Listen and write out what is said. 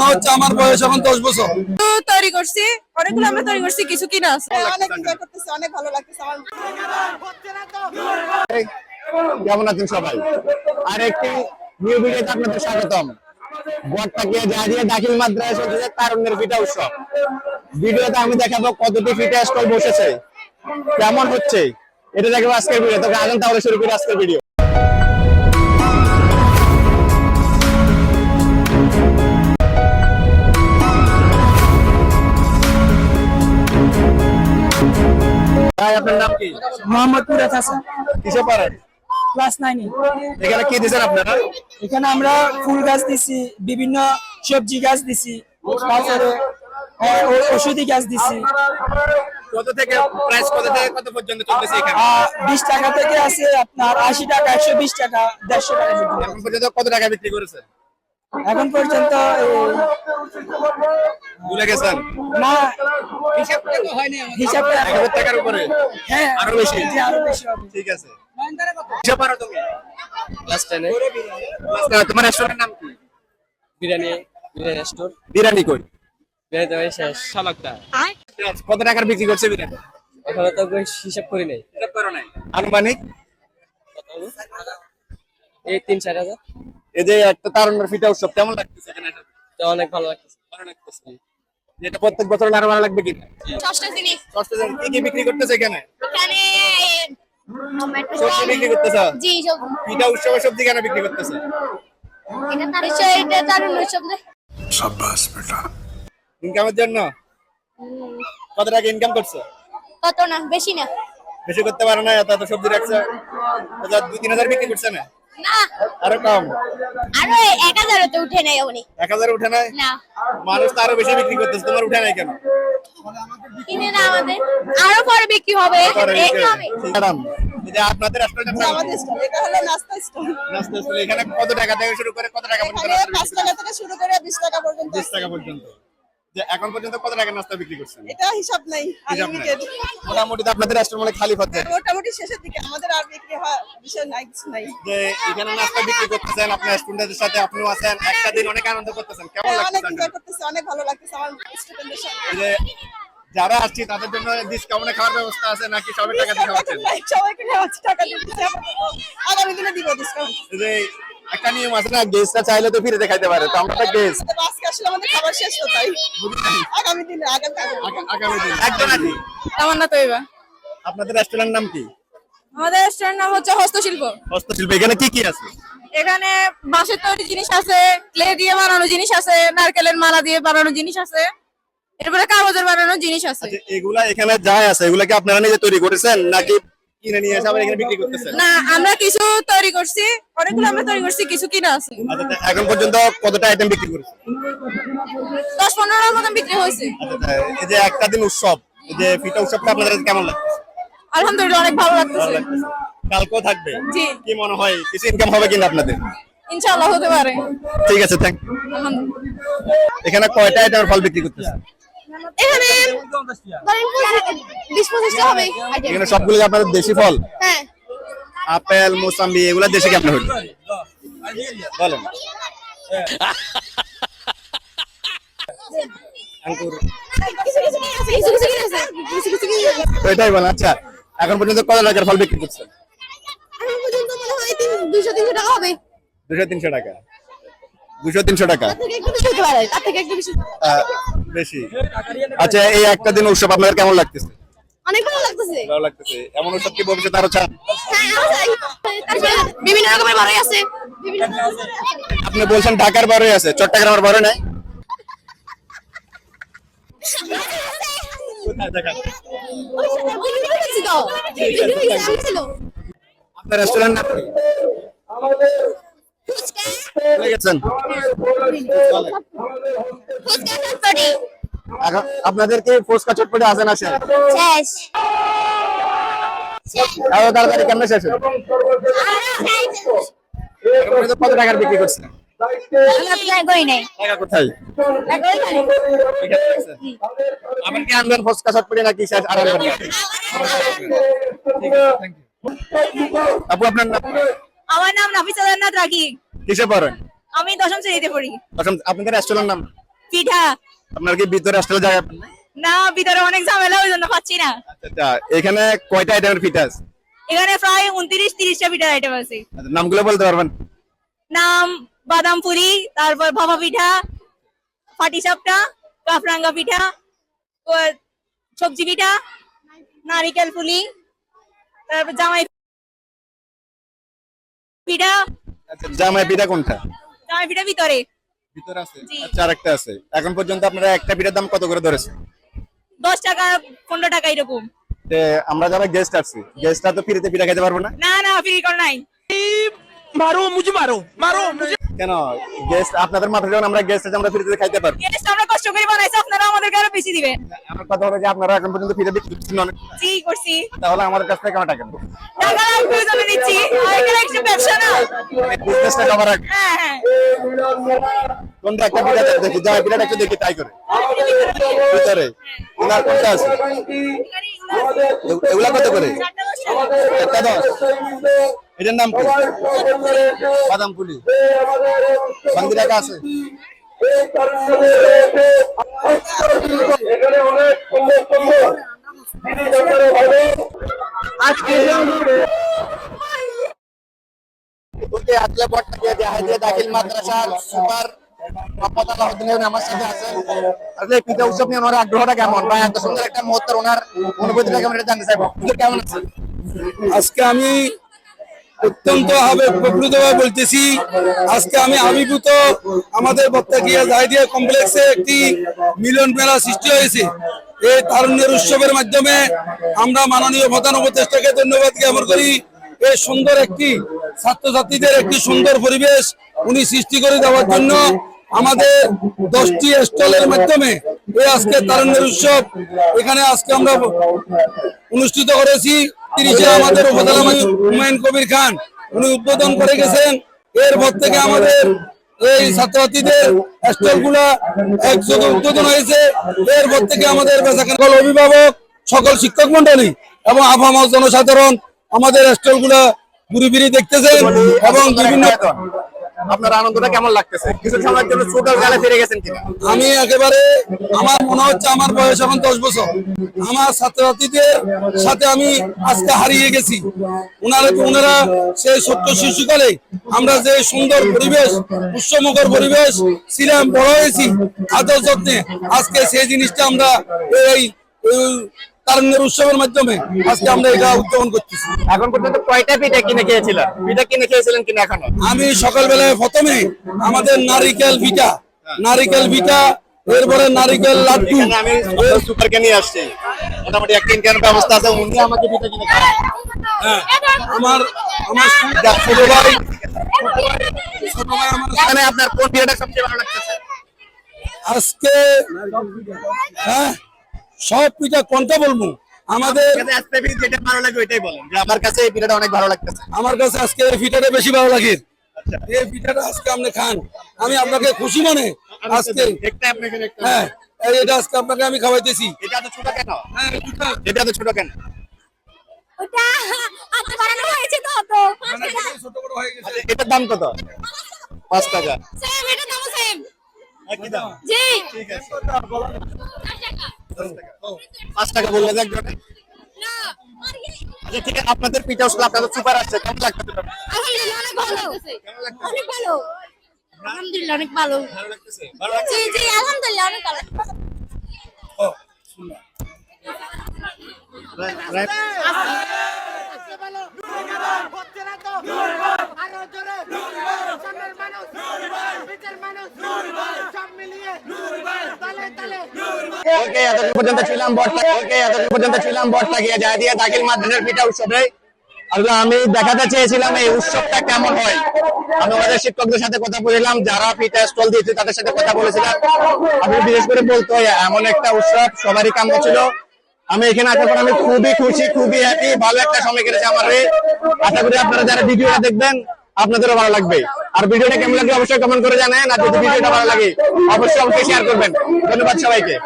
মনে হচ্ছে আমার বয়স এখন দশ বছর। তৈরি করছি অনেকগুলো আমরা তৈরি করছি কিছু কিনা আছে। অনেক এনজয় করতেছি অনেক ভালো লাগতেছে আমার। কেমন আছেন সবাই? আর একটি নিউ ভিডিওতে আপনাদের স্বাগতম। দাখিল মাদ্রাসা চলছে তারুণ্যের পিঠা উৎসব। ভিডিওতে আমি দেখাবো কতটি পিঠা স্টল বসেছে। কেমন হচ্ছে? এটা দেখাবো আজকের ভিডিও তবে আগাম তাহলে শুরু করি আজকের ভিডিও ভাই আপনার নাম কি? মোহাম্মদ মুরাদ হাসান। কিসে পারেন ক্লাস নাইনে এখানে কি আপনারা? এখানে আমরা ফুল গাছ দিছি বিভিন্ন সবজি গাছ দিছি তারপরে আহ, ওষুধি গাছ দিছি। কত থেকে প্রাইস কত থেকে কত পর্যন্ত চলতেছে এখানে? বিশ টাকা থেকে আছে আপনার আশি টাকা একশো বিশ টাকা দেড়শো টাকা পর্যন্ত। এখন পর্যন্ত কত টাকা বিক্রি করেছেন? এখন পর্যন্ত এই, ভুলে গেছেন? না হিসাব এক হাজার টাকার উপরে? হ্যাঁ আরও বেশি? আরও বেশি ঠিক আছে। কিসে পারো তুমি। ক্লাস টেনে তোমার রেস্টুরেন্টের নাম কি? বিরিয়ানি বিরিয়ানি স্টোর বিরিয়ানি কই? বিরিয়ানি তো শেষ। কত টাকার বিক্রি করছে বিরিয়ানি? এখনও তো হিসাব করি নাই। হিসাব করো নাই। আনুমানিক? এই তিন চার হাজার। এই যে একটা তারুণ্যের ফিটা উৎসব কেমন লাগতেছে এখানে? অনেক ভালো লাগতেছে। ভালো লাগতেছে। যেটা প্রত্যেক বছর আরও ভালো লাগবে কি? ষষ্ঠ শ্রেণি। ষষ্ঠ জন কি কি বিক্রি করতেছে এখানে? এখানে সবজি বিক্রি করতেছে? জি সব ফিটা উৎসবে সবজি কেন বিক্রি করতেছে? এটা তার এটা তার উৎসব না। ইনকামের জন্য? কত টাকা ইনকাম করছ? কত না বেশি না। বেশি করতে পারো না এত এত সবজি রাখছো। দুই তিন হাজার বিক্রি করছে না? না। আরও কম। আরও এক হাজারও তো উঠে নাই উনি। এক হাজার উঠে নাই? না। মানুষ তো আরও বেশি বিক্রি করতেছে তোমার উঠে নাই কেন? কিনে না আমাদের। আরও পরে বিক্রি হবে। ম্যাডাম যে আপনাদের রেস্টুরেন্টের আমাদের স্টল এটা হলো নাস্তা স্টল নাস্তা স্টল এখানে কত টাকা থেকে শুরু করে কত টাকা পর্যন্ত টাকা থেকে শুরু করে বিশ টাকা পর্যন্ত বিশ টাকা পর্যন্ত। যে এখন পর্যন্ত কত টাকা নাস্তা বিক্রি করছেন? এটা হিসাব নাই আনলিমিটেড মোটামুটি আপনাদের রেস্টুরেন্ট খালি হচ্ছে মোটামুটি শেষের দিকে আমাদের আর বিক্রি হওয়া বিষয় নাই কিছু নাই। যে এখানে নাস্তা বিক্রি করতেছেন আপনার স্টুডেন্টদের সাথে আপনিও আছেন একটা দিন অনেক আনন্দ করতেছেন। কেমন হ্যাঁ, অনেক লাগছে এনজয় করতেছি অনেক ভালো লাগতেছে আমার স্টুডেন্টদের যে যারা আসছি তাদের জন্য ডিসকাউন্টে খাওয়ার ব্যবস্থা আছে নাকি সবাই টাকা দিয়ে খাওয়াচ্ছেন সবাইকে টাকা দিতেছে আগামী দিনে দিব ডিসকাউন্ট একটা নিয়ম আছে না গেস্টরা চাইলে তো ফিরে দেখাইতে পারে তো আমরা তো গেস্ট আজকে আসলে আমাদের খাবার শেষ তো তাই? আগামী দিনে আগামী দিন। একজন আছি তামান্না তৈবা। আপনাদের রেস্টুরেন্ট নাম কি? আমাদের রেস্টুরেন্ট নাম হচ্ছে হস্তশিল্প। হস্তশিল্প এখানে কি কি আছে? এখানে বাঁশের তৈরি জিনিস আছে ক্লে দিয়ে বানানো জিনিস আছে নারকেলের মালা দিয়ে বানানো জিনিস আছে এরপরে কাগজের বানানো জিনিস আছে। আচ্ছা, এগুলা এখানে যাই আছে এগুলা কি আপনারা নিজে তৈরি করেছেন নাকি কিনে নিয়ে এসে আবার এখানে বিক্রি করতেছেন না আমরা কিছু তৈরি করছি অনেকগুলো আমরা তৈরি করছি কিছু কিনা আছে। আচ্ছা, এখন পর্যন্ত কতটা আইটেম বিক্রি দশ মতন বিক্রি হয়েছে। আচ্ছা, এই যে একটা দিন উৎসব এই যে ফিটা উৎসবটা আপনাদের কেমন লাগছে? আলহামদুলিল্লাহ অনেক ভালো লাগতেছে। কালকেও থাকবে? জি। কি মনে হয় কিছু ইনকাম হবে কিনা আপনাদের? ইনশাআল্লাহ হতে পারে। ঠিক আছে থ্যাংক এখানে কয়টা আইটেমের ফল বিক্রি করতেছে? এখানে ধরেন বিশ পঁচিশটা হবে। এখানে সবগুলো কি আপনাদের দেশি ফল? হ্যাঁ। আপেল মোসাম্বি এগুলা দেশে কেমন হইল? বলেন। এটাই আচ্ছা। এখন পর্যন্ত কত টাকার ফল বিক্রি করছেন? এখন পর্যন্ত মনে হয় তিন তিনশো টাকা হবে। দুশো তিনশো টাকা। দুশো তিনশো টাকা। তার থেকে একটু বেশি বেশি। আচ্ছা এই একটা দিন উৎসব আপনাদের কেমন লাগতেছে? অনেক ভালো লাগতেছে। ভালো লাগতেছে। এমন উৎসব কি ভবিষ্যতে আরও চান হ্যাঁ বিভিন্ন রকমের আছে। আপনি বলছেন ঢাকার বারোই আছে। চট্টগ্রামের বারোই নাই? আপনার রেস্টুরেন্ট কি? ফুচকা চটপটি আপনাদের কি ফুচকা চটপটি আছে। না শেষ। শেষ। এত তাড়াতাড়ি কেমন শেষ হলো? কত টাকার বিক্রি করছেন কি আনবেন ফুচকা চটপটি নাকি শেষ? আর আনবেন আপু আপনার নাম? আমার নাম নাফিসা জান্নাত রাখি কিসে পড়েন? আমি দশম শ্রেণীতে পড়ি। দশম আপনাদের রেস্টুরেন্ট নাম? পিঠা। আপনার কি ভিতরে আসলে জায়গা না ভিতরে অনেক ঝামেলা ওই জন্য পাচ্ছি না। আচ্ছা আচ্ছা এখানে কয়টা আইটেমের পিঠা আছে? এখানে প্রায় উনত্রিশ তিরিশটা পিঠার আইটেম আছে। আচ্ছা, নামগুলো বলতে পারবেন? নাম বাদাম পুরি তারপর ভাপা পিঠা ফাটি সাপটা কাফরাঙ্গা পিঠা সবজি পিঠা নারিকেল পুলি তারপর জামাই পিঠা। আচ্ছা জামাই পিঠা কোনটা? জামাই পিঠা ভিতরে। ভিতরে আছে? চার আচ্ছা আরেকটা আছে। এখন পর্যন্ত আপনারা একটা পিঠার দাম কত করে ধরেছে দশ টাকা পনেরো টাকা এরকম। আমরা যারা গেস্ট আছি গেস্টরা তো ফিরিতে পিঠা খেতে পারব না? না না ফ্রি করে নাই। কেন? গেস্ট আপনাদের মাথায় যখন আমরা গেস্ট আছে আমরা ফ্রিতে খাইতে পারব। গেস্ট আমরা কষ্ট করে বানাইছি আপনারা আমাদেরকে আরও বেশি দিবেন। আমার কথা হলো যে আপনারা এখন পর্যন্ত ফ্রিতে বিক্রি করছেন অনেক। জি করছি। তাহলে আমাদের কাছ থেকে কেন টাকা নেব। টাকা আমি প্রয়োজনে নিচ্ছি আর এখানে একটা ব্যবসা না। বিজনেসটা কভার রাখবে হ্যাঁ হ্যাঁ। কোনটা একটা পিঠা দেখি জামাই পিঠাটা একটু দেখি ট্রাই করে। ভিতরে। ওনার কোনটা আছে? এগুলা কত করে? একটা দশ। এটার নাম কি? বাদাম পুলি। বান্দি টাকা আছে? ওকে আসলে বটটা দিয়ে দেয়া যে দাখিল মাদ্রাসার সুপার মোহাম্মদ আলাউদ্দিন আমার সাথে আছেন আসলে এই পিঠা উৎসব নিয়ে ওনার আগ্রহটা কেমন? বা এত সুন্দর একটা মুহূর্তের ওনার অনুভূতিটা কেমন এটা জানতে চাইব। কেমন আছেন? আজকে আমি অত্যন্ত প্রকৃত বলতেছি, আজকে আমি আবির্ভূত। আমাদের বত্তাকিয়া জাহিদিয়া কমপ্লেক্সে একটি মিলন মেলা সৃষ্টি হয়েছে। এই তারুণ্যের উৎসবের মাধ্যমে আমরা মাননীয় প্রধান উপদেষ্টাকে ধন্যবাদ জ্ঞাপন করি। এই সুন্দর একটি ছাত্রছাত্রীদের একটি সুন্দর পরিবেশ উনি সৃষ্টি করে দেওয়ার জন্য আমাদের দশটি স্টলের মাধ্যমে এই আজকে তারুণ্যের উৎসব এখানে আজকে আমরা অনুষ্ঠিত করেছি। তিরিশে আমাদের উপজেলা হুমায়ুন কবির খান, উনি উদ্বোধন করে গেছেন। এরপর থেকে আমাদের এই ছাত্রছাত্রীদের স্টলগুলা একযোগে উদ্বোধন হয়েছে। এরপর থেকে আমাদের সকল অভিভাবক, সকল শিক্ষক মন্ডলী এবং আফামা জনসাধারণ আমাদের স্টলগুলা ঘুরি দেখতেছেন এবং বিভিন্ন আপনার আনন্দটা কেমন লাগতেছে? কিছু সময়ের জন্য ছোট গালে ফিরে গেছেন কিনা? আমি একেবারে, আমার মনে হচ্ছে আমার বয়স এখন দশ বছর। আমার ছাত্রছাত্রীদের সাথে আমি আজকে হারিয়ে গেছি। ওনারা ওনারা সেই ছোট্ট শিশুকালে আমরা যে সুন্দর পরিবেশ, উৎসমুখর পরিবেশ ছিলাম, বড় হয়েছি আদর যত্নে। আজকে সেই জিনিসটা আমরা এই তারুণ্যের উৎসবের মাধ্যমে আজকে আমরা এটা উদযাপন করতেছি। এখন পর্যন্ত কয়টা পিঠা কিনে খেয়েছিলেন পিঠা কিনে খেয়েছিলেন কিনা এখনও? আমি সকালবেলায় প্রথমে আমাদের নারিকেল পিঠা নারিকেল পিঠা এরপরে নারিকেল লাড্ডু। আমি সুপারকে নিয়ে আসছি। মোটামুটি একটা ইন্ডিয়ান ব্যবস্থা আছে উনি আমাকে পিঠা কিনে হ্যাঁ, আমার আমার ছোট ভাই ছোট ভাই। আমার এখানে আপনার কোন পিঠাটা সবচেয়ে ভালো লাগতেছে? আজকে হ্যাঁ সব পিঠা কোনটা বলব? আমাদের যেটা ভালো লাগে ওইটাই বলেন যে আমার কাছে এই পিঠাটা অনেক ভালো লাগতেছে। আমার কাছে আজকে এই পিঠাটা বেশি ভালো লাগে। এই পিঠাটা আজকে আপনি খান। আমি আপনাকে খুশি মনে আজকে হ্যাঁ এটা আজকে আপনাকে আমি খাওয়াইতেছি। এটা তো ছোট কেন? হ্যাঁ এটা তো ছোট। কেন? ওটা আজকে বানানো হয়েছে তো তো পাঁচ টাকা ছোট বড় হয়ে গেছে। আচ্ছা, এটার দাম কত? পাঁচ টাকা। সেম এটা দাম সেম। একই দাম। জি। ঠিক আছে। টাকা পাঁচ টাকা। বললে যে একজনে না আচ্ছা ঠিক আছে আপনাদের পিঠা আসলে আপনাদের সুপার আসছে কেমন লাগতেছে আলহামদুলিল্লাহ অনেক ভালো। অনেক ভালো। আলহামদুলিল্লাহ অনেক ভালো। ভালো লাগছে? জি জি আলহামদুলিল্লাহ অনেক ভালো। আমি দেখাতে চেয়েছিলাম এই উৎসবটা কেমন হয়। আমি আমাদের শিক্ষকদের সাথে কথা বলছিলাম, যারা পিঠা স্টল দিয়েছে তাদের সাথে কথা বলেছিলাম। আমি বিশেষ করে বলতে হয়, এমন একটা উৎসব সবারই কাম্য ছিল। আমি এখানে আসার পর আমি খুবই খুশি, খুবই হ্যাপি ভালো একটা সময় কেটেছে আমার। আশা করি আপনারা যারা ভিডিওটা দেখবেন, আপনাদেরও ভালো লাগবে। আর ভিডিওটা কেমন লাগবে অবশ্যই কমেন্ট করে জানেন, আর যদি ভিডিওটা ভালো লাগে, অবশ্যই অবশ্যই শেয়ার করবেন। ধন্যবাদ সবাইকে।